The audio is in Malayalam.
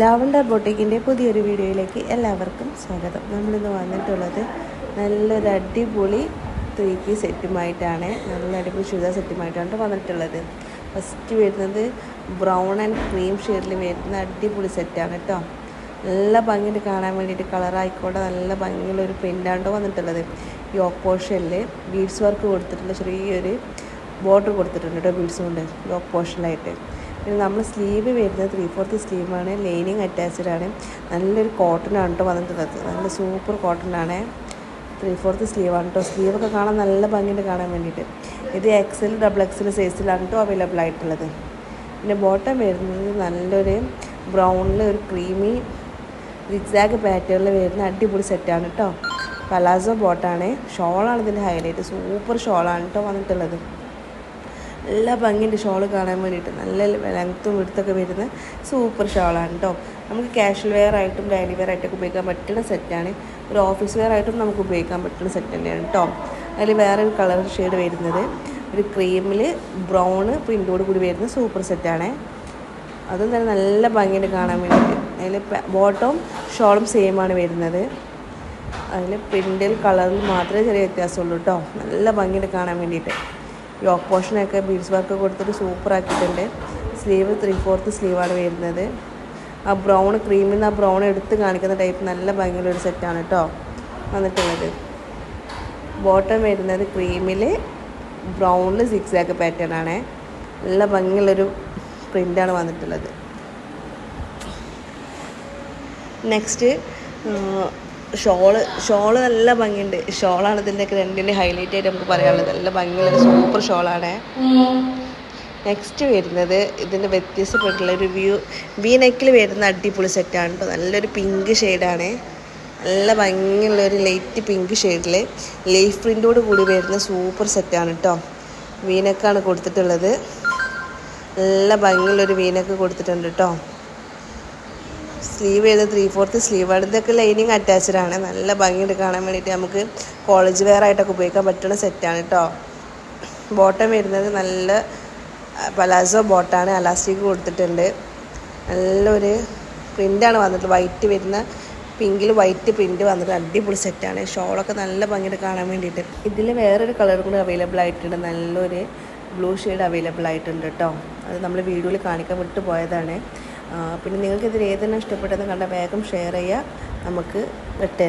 ലാവണ്ടർ ബൊട്ടിക്കിന്റെ പുതിയൊരു വീഡിയോയിലേക്ക് എല്ലാവർക്കും സ്വാഗതം. നമ്മളിന്ന് വന്നിട്ടുള്ളത് നല്ലൊരു അടിപൊളി ത്രീ പീസ് സെറ്റുമായിട്ടാണ് നല്ല അടിപൊളി ചുരിദാർ സെറ്റുമായിട്ടാണ് വന്നിട്ടുള്ളത്. ഫസ്റ്റ് വരുന്നത് ബ്രൗൺ ആൻഡ് ക്രീം ഷെയ്ഡിൽ വരുന്ന അടിപൊളി സെറ്റാണ് കേട്ടോ നല്ല ഭംഗിയിട്ട് കാണാൻ വേണ്ടിയിട്ട് കളറായിക്കോട്ടെ നല്ല ഭംഗിയുള്ള ഒരു പ്രിന്റാണ് വന്നിട്ടുള്ളത്. ഈ ഓപ്പോഷനിൽ ബീഡ്സ് വർക്ക് കൊടുത്തിട്ടുള്ള ചെറിയൊരു ബോർഡർ കൊടുത്തിട്ടുണ്ട് കേട്ടോ ബീഡ്സ് കൊണ്ട് ഈ ഓപ്പോഷനിലായിട്ട് നമ്മൾ സ്ലീവ് വരുന്നത് ത്രീ ഫോർത്ത് സ്ലീവാണ് ലൈനിങ് അറ്റാച്ച്ഡ് ആണ്. നല്ലൊരു കോട്ടൺ ആണ് കേട്ടോ വന്നിട്ടുള്ളത്. നല്ല സൂപ്പർ കോട്ടൺ ആണ്. ത്രീ ഫോർത്ത് സ്ലീവാണ് കേട്ടോ സ്ലീവൊക്കെ കാണാൻ നല്ല ഭംഗിയുണ്ട് കാണാൻ വേണ്ടിയിട്ട്. ഇത് എക്സൽ ഡബിൾ എക്സൽ സൈസിലാണ് കേട്ടോ അവൈലബിൾ ആയിട്ടുള്ളത്. പിന്നെ ബോട്ടം വരുന്നത് നല്ലൊരു ബ്രൗണിൽ ഒരു ക്രീമി റിക്സാഗ് പാറ്റേണിൽ വരുന്ന അടിപൊളി സെറ്റാണ് കേട്ടോ പലാസോ ബോട്ടാണ് ഷോളാണ് ഇതിന്റെ ഹൈലൈറ്റ് സൂപ്പർ ഷോളാണ് കേട്ടോ വന്നിട്ടുള്ളത്. നല്ല ഭംഗിന്റെ ഷോൾ കാണാൻ വേണ്ടിയിട്ട്. നല്ല ലെങ്ത്തും വിടുത്തൊക്കെ വരുന്ന സൂപ്പർ ഷോളാണ് കേട്ടോ നമുക്ക് ക്യാഷ്വൽ വെയർ ആയിട്ടും ഡെയിലി വെയർ ആയിട്ടൊക്കെ ഉപയോഗിക്കാൻ പറ്റുന്ന സെറ്റാണ് ഒരു ഓഫീസ് വെയർ ആയിട്ടും നമുക്ക് ഉപയോഗിക്കാൻ പറ്റുന്ന സെറ്റ് തന്നെയാണ് കേട്ടോ അതിൽ വേറെ ഒരു കളർ ഷെയ്ഡ് വരുന്നത്. ഒരു ക്രീമിൽ ബ്രൗണ് പ്രിന്റോട് കൂടി വരുന്ന സൂപ്പർ സെറ്റാണ് അതും തന്നെ നല്ല ഭംഗിയുണ്ട് കാണാൻ വേണ്ടിയിട്ട്. അതിൽ ബോട്ടവും ഷോളും സെയിമാണ് വരുന്നത്. അതിൽ പ്രിന്റിൽ കളറിൽ മാത്രമേ ചെറിയ വ്യത്യാസമുള്ളൂ കേട്ടോ നല്ല ഭംഗിയുണ്ട് കാണാൻ വേണ്ടിയിട്ട്. യോക്ക് പോർഷനൊക്കെ ബീഡ്സ് വർക്ക് കൊടുത്തിട്ട് സൂപ്പർ ആക്കിയിട്ടുണ്ട്. സ്ലീവ് ത്രീ ഫോർത്ത് സ്ലീവാണ് വരുന്നത്. ആ ബ്രൗൺ ക്രീമിൽ നിന്ന് ആ ബ്രൗൺ എടുത്ത് കാണിക്കുന്ന ടൈപ്പ് നല്ല ഭംഗിയുള്ള ഒരു സെറ്റാണ് കേട്ടോ വന്നിട്ടുള്ളത്. ബോട്ടം വരുന്നത് ക്രീമിൽ ബ്രൗണിൽ സിക്സ് ആക്ക് പാറ്റേൺ ആണ്. നല്ല ഭംഗിയുള്ളൊരു പ്രിന്റാണ് വന്നിട്ടുള്ളത്. നെക്സ്റ്റ് ഷോൾ ഷോൾ നല്ല ഭംഗിയുണ്ട്. ഷോളാണ് ഇതിന്റെയൊക്കെ രണ്ടിന്റെ ഹൈലൈറ്റ് ആയിട്ട് നമുക്ക് പറയാനുള്ളത്. നല്ല ഭംഗിയുള്ള സൂപ്പർ ഷോളാണ്. നെക്സ്റ്റ് വരുന്നത് ഇതിന്റെ വ്യത്യസ്തപ്പെട്ടുള്ള ഒരു വ്യൂ വി നെക്കിൽ വരുന്ന അടിപൊളി സെറ്റാണ് കേട്ടോ നല്ലൊരു പിങ്ക് ഷെയ്ഡാണ് നല്ല ഭംഗിയുള്ള ഒരു ലൈറ്റ് പിങ്ക് ഷെയ്ഡിൽ ലൈഫ് പ്രിന്റോട് കൂടി വരുന്ന സൂപ്പർ സെറ്റാണ് കേട്ടോ വീനക്കാണ് കൊടുത്തിട്ടുള്ളത്. നല്ല ഭംഗിയുള്ളൊരു വീനക്ക് കൊടുത്തിട്ടുണ്ട് കേട്ടോ സ്ലീവ് ചെയ്ത് ത്രീ ഫോർത്ത് സ്ലീവാണ് ഇതൊക്കെ ലൈനിങ് അറ്റാച്ച്ഡ് ആണ്. നല്ല ഭംഗിയുണ്ട് കാണാൻ വേണ്ടിയിട്ട് നമുക്ക് കോളേജ് വെയർ ആയിട്ടൊക്കെ ഉപയോഗിക്കാൻ പറ്റുന്ന സെറ്റാണ് കേട്ടോ ബോട്ടം വരുന്നത് നല്ല പലാസോ ബോട്ടാണ് അലാസ്റ്റിക് കൊടുത്തിട്ടുണ്ട്. നല്ലൊരു പ്രിന്റാണ് വന്നിട്ട് വൈറ്റ് വരുന്ന പിങ്കിൽ വൈറ്റ് പ്രിന്റ് വന്നിട്ട് അടിപൊളി സെറ്റാണ് ഷോളൊക്കെ നല്ല ഭംഗിയായിട്ട് കാണാൻ വേണ്ടിയിട്ട്. ഇതിൽ വേറൊരു കളർ കൂടി അവൈലബിൾ ആയിട്ടുണ്ട്. നല്ലൊരു ബ്ലൂ ഷെയ്ഡ് അവൈലബിൾ ആയിട്ടുണ്ട് കേട്ടോ അത് നമ്മൾ വീഡിയോയിൽ കാണിക്കാൻ വിട്ടു പോയതാണ് പിന്നെ നിങ്ങൾക്ക് ഇതിൽ ഏതെല്ലാം ഇഷ്ടപ്പെട്ടതെന്ന് കണ്ട വേഗം ഷെയർ ചെയ്യുക. നമുക്ക് റിട്ടേൺ